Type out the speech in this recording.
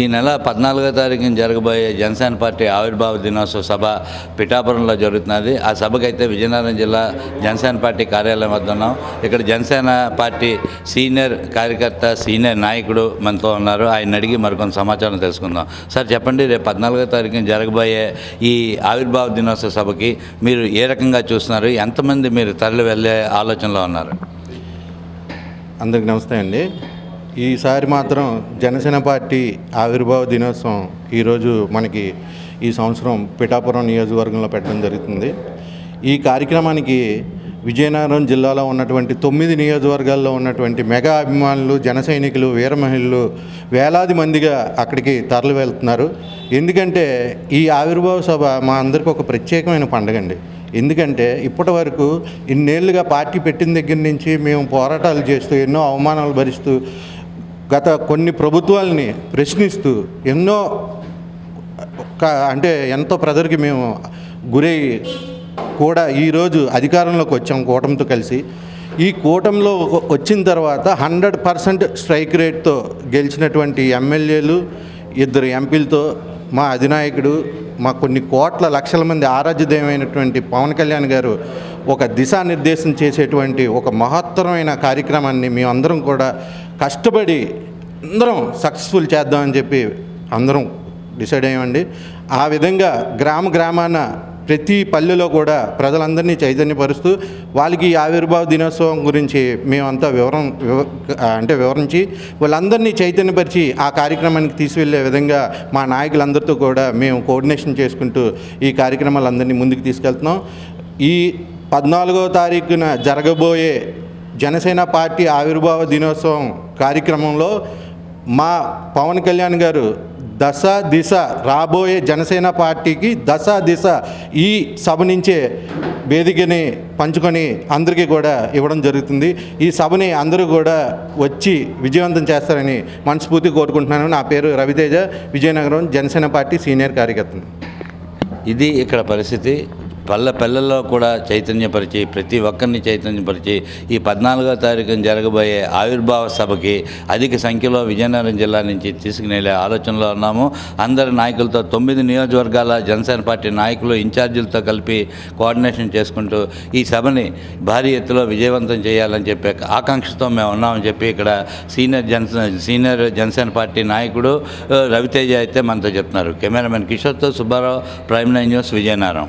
ఈ నెల పద్నాలుగో తారీఖున జరగబోయే జనసేన పార్టీ ఆవిర్భావ దినోత్సవ సభ పిఠాపురంలో జరుగుతున్నది. ఆ సభకైతే విజయనగరం జిల్లా జనసేన పార్టీ కార్యాలయం వద్ద ఉన్నాం. ఇక్కడ జనసేన పార్టీ సీనియర్ కార్యకర్త సీనియర్ నాయకుడు మనతో ఉన్నారు. ఆయన అడిగి మరికొంత సమాచారం తెలుసుకుందాం. సార్ చెప్పండి రేపు పద్నాలుగో తారీఖున జరగబోయే ఈ ఆవిర్భావ దినోత్సవ సభకి మీరు ఏ రకంగా చూస్తున్నారు? ఎంతమంది మీరు తరలి వెళ్ళే ఆలోచనలో ఉన్నారు? అందరికి నమస్తే అండి. ఈసారి మాత్రం జనసేన పార్టీ ఆవిర్భావ దినోత్సవం ఈరోజు మనకి ఈ సంవత్సరం పిఠాపురం నియోజకవర్గంలో పెట్టడం జరుగుతుంది. ఈ కార్యక్రమానికి విజయనగరం జిల్లాలో ఉన్నటువంటి తొమ్మిది నియోజకవర్గాల్లో ఉన్నటువంటి మెగా అభిమానులు జన సైనికులు వీర మహిళలు వేలాది మందిగా అక్కడికి తరలి వెళ్తున్నారు. ఎందుకంటే ఈ ఆవిర్భావ సభ మా అందరికీ ఒక ప్రత్యేకమైన పండుగ అండి ఎందుకంటే ఇప్పటి వరకు ఇన్నేళ్ళుగా పార్టీ పెట్టిన దగ్గర నుంచి మేము పోరాటాలు చేస్తూ ఎన్నో అవమానాలు భరిస్తూ గత కొన్ని ప్రభుత్వాలని ప్రశ్నిస్తూ ఎన్నో అంటే ఎంతో ప్రజలకి మేము గురై కూడా ఈరోజు అధికారంలోకి వచ్చాం కూటమితో కలిసి. ఈ కూటమిలో వచ్చిన తర్వాత హండ్రెడ్ పర్సెంట్ స్ట్రైక్ రేట్తో గెలిచినటువంటి ఎమ్మెల్యేలు ఇద్దరు ఎంపీలతో మా అధినాయకుడు మా కొన్ని కోట్ల లక్షల మంది ఆరాధ్యదయమైనటువంటి పవన్ కళ్యాణ్ గారు ఒక దిశానిర్దేశం చేసేటువంటి ఒక మహత్తరమైన కార్యక్రమాన్ని మేమందరం కూడా కష్టపడి అందరం సక్సెస్ఫుల్ చేద్దామని చెప్పి అందరం డిసైడ్ అయ్యామండి. ఆ విధంగా గ్రామ గ్రామాన ప్రతి పల్లెలో కూడా ప్రజలందరినీ చైతన్యపరుస్తూ వాళ్ళకి ఈ ఆవిర్భావ దినోత్సవం గురించి మేమంతా వివరం వివ అంటే వివరించి వాళ్ళందరినీ చైతన్యపరిచి ఆ కార్యక్రమానికి తీసుకెళ్ళే విధంగా మా నాయకులందరితో కూడా మేము కోఆర్డినేషన్ చేసుకుంటూ ఈ కార్యక్రమాలందరినీ ముందుకు తీసుకెళ్తున్నాం. ఈ పద్నాలుగో తారీఖున జరగబోయే జనసేన పార్టీ ఆవిర్భావ దినోత్సవం కార్యక్రమంలో మా పవన్ కళ్యాణ్ గారు దశ దిశ రాబోయే జనసేన పార్టీకి దశ దిశ ఈ సభ నుంచే వేదికని పంచుకొని అందరికీ కూడా ఇవ్వడం జరుగుతుంది. ఈ సభని అందరూ కూడా వచ్చి విజయవంతం చేస్తారని మనస్ఫూర్తి కోరుకుంటున్నాను. నా పేరు రవితేజ. విజయనగరం జనసేన పార్టీ సీనియర్ కార్యకర్తను ఇది ఇక్కడ పరిస్థితి. పల్లె పల్లెల్లో కూడా చైతన్యపరిచి ప్రతి ఒక్కరిని చైతన్యపరిచి ఈ పద్నాలుగో తారీఖున జరగబోయే ఆవిర్భావ సభకి అధిక సంఖ్యలో విజయనగరం జిల్లా నుంచి తీసుకునేలే ఆలోచనలో ఉన్నాము. అందరి నాయకులతో తొమ్మిది నియోజకవర్గాల జనసేన పార్టీ నాయకులు ఇన్ఛార్జీలతో కలిపి కోఆర్డినేషన్ చేసుకుంటూ ఈ సభని భారీ ఎత్తులో విజయవంతం చేయాలని చెప్పి ఆకాంక్షతో మేము ఉన్నామని చెప్పి ఇక్కడ senior Janasena senior Janasena party నాయకుడు రవితేజ అయితే మనతో చెప్తున్నారు. Cameraman కిషోర్తో Subba Rao prime nine news Vizianagaram.